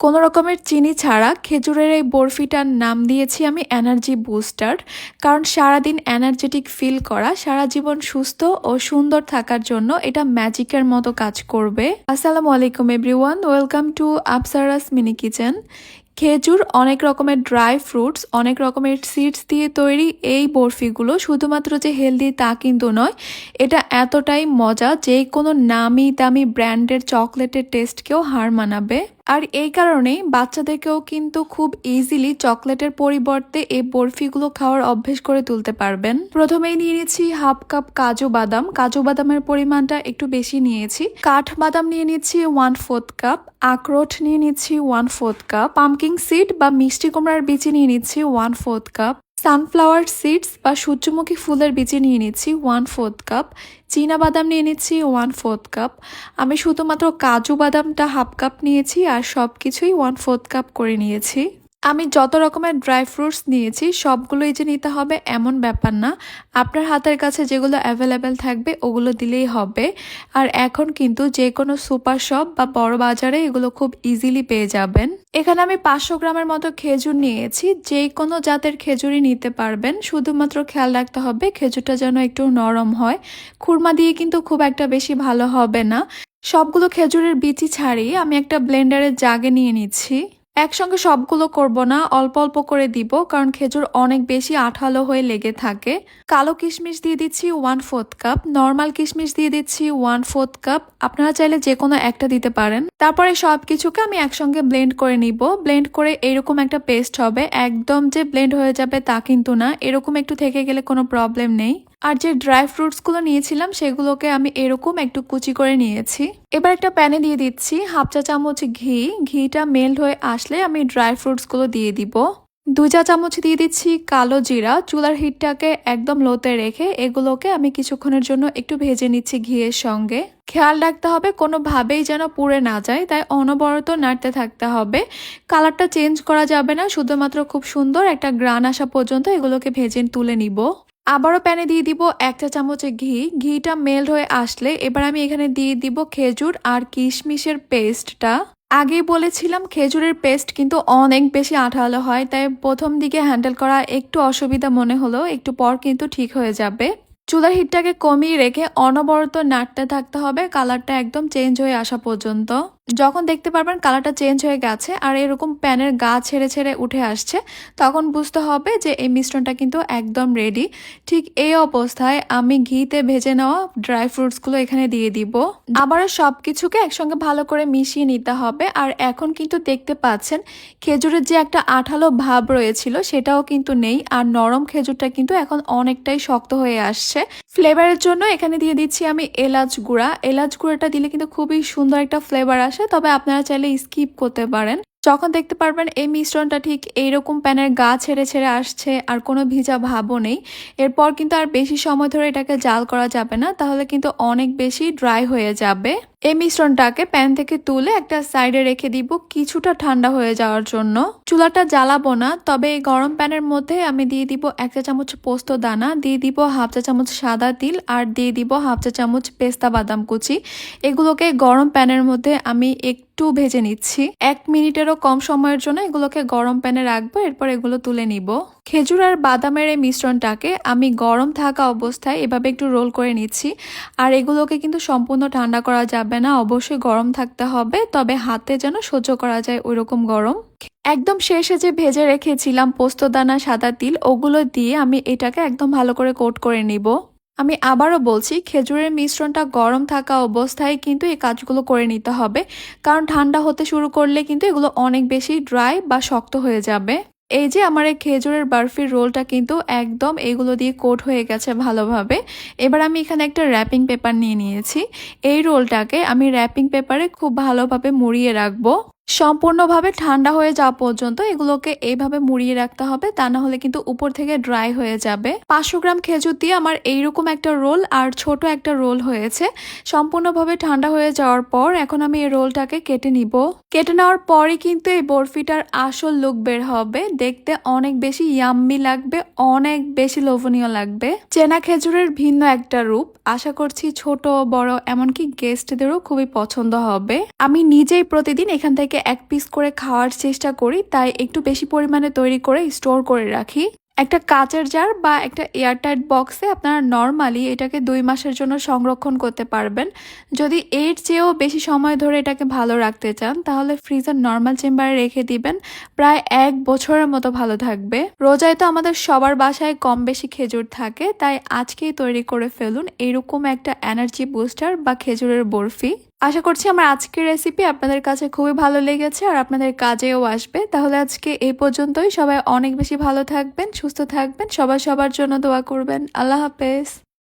কোনো রকমের চিনি ছাড়া খেজুরের এই বরফিটার নাম দিয়েছি আমি এনার্জি বুস্টার, কারণ সারাদিন এনার্জেটিক ফিল করা, সারা জীবন সুস্থ ও সুন্দর থাকার জন্য এটা ম্যাজিকের মতো কাজ করবে। আসসালামু আলাইকুম everyone, welcome to Apsaras mini kitchen. খেজুর অনেক রকমের ড্রাই ফ্রুটস, অনেক রকমের সিডস দিয়ে তৈরি এই বরফিগুলো, শুধুমাত্র যে হেলদি তা কিন্তু নয়, এটা এতটাই মজা যে কোনো নামি দামি ব্র্যান্ডের চকলেটের টেস্টকেও হার মানাবে। আর এই কারণেই বাচ্চাদেরকেও কিন্তু খুব ইজিলি চকলেটের পরিবর্তে এই বরফিগুলো খাওয়ার অভ্যেস করে তুলতে পারবেন। প্রথমেই নিয়ে নিচ্ছি হাফ কাপ কাজু বাদাম। কাজু বাদামের পরিমাণটা একটু বেশি নিয়েছি। কাঠ বাদাম নিয়ে নিচ্ছি ওয়ান ফোর্থ কাপ আখরোট নিয়ে নিচ্ছি one fourth cup pumpkin seed বা মিষ্টি কুমড়ার বিচি নিয়ে নিচ্ছি one fourth cup sunflower seeds বা সূর্যমুখী ফুলের বীজে নিয়ে নিচ্ছি ওয়ান ফোর্থ কাপ চীনা বাদাম নিয়ে নিচ্ছি ওয়ান ফোর্থ কাপ আমি শুধুমাত্র কাজু বাদামটা হাফ কাপ নিয়েছি আর সব কিছুই ওয়ান ফোর্থ কাপ করে নিয়েছি। আমি যত রকমের ড্রাই ফ্রুটস নিয়েছি, সবগুলোই যে নিতে হবে এমন ব্যাপার না। আপনার হাতের কাছে যেগুলো অ্যাভেলেবেল থাকবে, ওগুলো দিলেই হবে। আর এখন কিন্তু যে কোনো সুপার শপ বা বড় বাজারে এগুলো খুব ইজিলি পেয়ে যাবেন। এখানে আমি পাঁচশো গ্রামের মতো খেজুর নিয়েছি। যে কোনো জাতের খেজুরই নিতে পারবেন। শুধুমাত্র খেয়াল রাখতে হবে খেজুরটা যেন একটু নরম হয়। খুরমা দিয়ে কিন্তু খুব একটা বেশি ভালো হবে না। সবগুলো খেজুরের বিচি ছাড়িয়ে আমি একটা ব্লেন্ডারের জাগে নিয়ে নিচ্ছি। একসঙ্গে সবগুলো করব না, অল্প অল্প করে দিব, কারণ খেজুর অনেক বেশি আঠালো হয়ে লেগে থাকে। কালো কিশমিশ দিয়ে দিচ্ছি ওয়ান ফোর্থ কাপ, নর্মাল কিশমিশ দিয়ে দিচ্ছি ওয়ান ফোর্থ কাপ। আপনারা চাইলে যে কোনো একটা দিতে পারেন। তারপরে সব কিছুকে আমি একসঙ্গে ব্লেন্ড করে নিব। ব্লেন্ড করে এরকম একটা পেস্ট হবে। একদম যে ব্লেন্ড হয়ে যাবে তা কিন্তু না, এরকম একটু থেকে গেলে কোনো প্রবলেম নেই। আর যে ড্রাই ফ্রুটসগুলো নিয়েছিলাম, সেগুলোকে আমি এরকম একটু কুচি করে নিয়েছি। এবার একটা প্যানে দিয়ে দিচ্ছি হাফ চা চামচ ঘি। ঘিটা মেল্ট হয়ে আসলে আমি ড্রাই ফ্রুটসগুলো দিয়ে দিব। দুই চা চামচ দিয়ে দিচ্ছি কালো জিরা। চুলার হিটটাকে একদম লোতে রেখে এগুলোকে আমি কিছুক্ষণের জন্য একটু ভেজে নিচ্ছি ঘিয়ের সঙ্গে। খেয়াল রাখতে হবে, কোনোভাবেই যেন পুড়ে না যায়, তাই অনবরত নাড়তে থাকতে হবে। কালারটা চেঞ্জ করা যাবে না, শুধুমাত্র খুব সুন্দর একটা গ্রান আসা পর্যন্ত এগুলোকে ভেজে তুলে নিব। আবারও প্যানে দিয়ে দিব এক চা চামচে ঘি। ঘিটা মেল্ট হয়ে আসলে এবার আমি এখানে দিয়ে দিব খেজুর আর কিশমিশের পেস্টটা আগেই বলেছিলাম খেজুরের পেস্ট কিন্তু অনেক বেশি আঠালো হয়, তাই প্রথম দিকে হ্যান্ডেল করা একটু অসুবিধা মনে হলো, একটু পর কিন্তু ঠিক হয়ে যাবে। চুলার হিটটাকে কমিয়ে রেখে অনবরত নাড়তে থাকতে হবে কালারটা একদম চেঞ্জ হয়ে আসা পর্যন্ত। যখন দেখতে পারবেন কালারটা চেঞ্জ হয়ে গেছে আর এরকম প্যানের গা ছেড়ে ছেড়ে উঠে আসছে, তখন বুঝতে হবে যে এই মিশ্রণটা কিন্তু একদম রেডি ঠিক এই অবস্থায় আমি ঘিতে ভেজে নেওয়া ড্রাই ফ্রুটসগুলো এখানে দিয়ে দিব। আবারও সব কিছুকে একসঙ্গে ভালো করে মিশিয়ে নিতে হবে আর এখন কিন্তু দেখতে পাচ্ছেন খেজুরের যে একটা আঠালো ভাব রয়েছিল সেটাও কিন্তু নেই আর নরম খেজুরটা কিন্তু এখন অনেকটাই শক্ত হয়ে আসছে। ফ্লেভারের জন্য এখানে দিয়ে দিচ্ছি আমি এলাচ গুঁড়া। এলাচ গুঁড়াটা দিলে কিন্তু খুবই সুন্দর একটা ফ্লেভার আসে। তবে আপনারা চাইলে স্কিপ করতে পারেন। যখন দেখতে পারবেন এই মিশ্রণটা ঠিক এইরকম প্যানের গা ছেড়ে ছেড়ে আসছে আর কোনো ভিজা ভাবও নেই, এরপর কিন্তু আর বেশি সময় ধরে এটাকে জাল করা যাবে না, তাহলে কিন্তু অনেক বেশি ড্রাই হয়ে যাবে। এই মিশ্রণটাকে প্যান থেকে তুলে একটা সাইডে রেখে দিব কিছুটা ঠান্ডা হয়ে যাওয়ার জন্য। চুলাটা জ্বালাবো না, তবে এই গরম প্যানের মধ্যে আমি দিয়ে দিব এক চা চামচ পোস্ত দানা, দিয়ে দিব হাফ চা চামচ সাদা তিল আর দিয়ে দিব হাফ চা চামচ পেস্তা বাদাম কুচি। এগুলোকে গরম প্যানের মধ্যে আমি একটু ভেজে নিচ্ছি। এক মিনিটেরও কম সময়ের জন্য এগুলোকে গরম প্যানে রাখব, এরপর এগুলো তুলে নিব। খেজুর আর বাদামের এই মিশ্রণটাকে আমি গরম থাকা অবস্থায় এভাবে একটু রোল করে নিচ্ছি। আর এগুলোকে কিন্তু সম্পূর্ণ ঠান্ডা করা যাবে না, অবশ্যই গরম থাকতে হবে, তবে হাতে যেন সহ্য করা যায় ওই রকম গরম। একদম শেষে যে ভেজে রেখেছিলাম পোস্তদানা সাদা তিল, ওগুলো দিয়ে আমি এটাকে একদম ভালো করে কোট করে নিব। আমি আবারও বলছি, খেজুরের মিশ্রণটা গরম থাকা অবস্থায় কিন্তু এই কাজগুলো করে নিতে হবে, কারণ ঠান্ডা হতে শুরু করলে কিন্তু এগুলো অনেক বেশি ড্রাই বা শক্ত হয়ে যাবে। এই যে আমার এই খেজুরের বার্ফির রোলটা কিন্তু একদম এগুলো দিয়ে কোট হয়ে গেছে ভালোভাবে। এবার আমি এখানে একটা র্যাপিং পেপার নিয়ে নিয়েছি। এই রোলটাকে আমি র্যাপিং পেপারে খুব ভালোভাবে মুড়িয়ে রাখব। সম্পূর্ণভাবে ঠান্ডা হয়ে যাওয়া পর্যন্ত এগুলোকে এইভাবে মুড়িয়ে রাখতে হবে, তা না হলে কিন্তু উপর থেকে ড্রাই হয়ে যাবে। পাঁচশো গ্রাম খেজুর দিয়ে আমার এইরকম একটা রোল আর ছোট একটা রোল হয়েছে। সম্পূর্ণভাবে ঠান্ডা হয়ে যাওয়ার পর এখন আমি এই রোলটাকে কেটে নিব। কেটে নেওয়ার পরই কিন্তু এই বরফিটার আসল লুক বের হবে। দেখতে অনেক বেশি ইয়াম্মি লাগবে, অনেক বেশি লোভনীয় লাগবে। চেনা খেজুরের ভিন্ন একটা রূপ। আশা করছি ছোট, বড়, এমনকি গেস্টদেরও খুবই পছন্দ হবে। আমি নিজেই প্রতিদিন এখান থেকে থেকে এক পিস করে খাওয়ার চেষ্টা করি, তাই একটু বেশি পরিমাণে তৈরি করে স্টোর করে রাখি। একটা কাচের জার বা একটা এয়ারটাইট বক্সে আপনারা নর্মালি এটাকে দুই মাসের জন্য সংরক্ষণ করতে পারবেন। যদি এর চেয়েও বেশি সময় ধরে এটাকে ভালো রাখতে চান, তাহলে ফ্রিজার নর্মাল চেম্বারে রেখে দিবেন। প্রায় এক বছরের মতো ভালো থাকবে। রোজায় তো আমাদের সবার বাসায় কম বেশি খেজুর থাকে, তাই আজকেই তৈরি করে ফেলুন। এরকম একটা এনার্জি বুস্টার বা খেজুরের বরফি। আশা করছি আমার আজকের রেসিপি আপনাদের কাছে খুবই ভালো লেগেছে আর আপনাদের কাজেও আসবে। তাহলে আজকে এই পর্যন্তই। সবাই অনেক বেশি ভালো থাকবেন, সুস্থ থাকবেন। সবাই সবার জন্য দোয়া করবেন। আল্লাহ হাফেজ।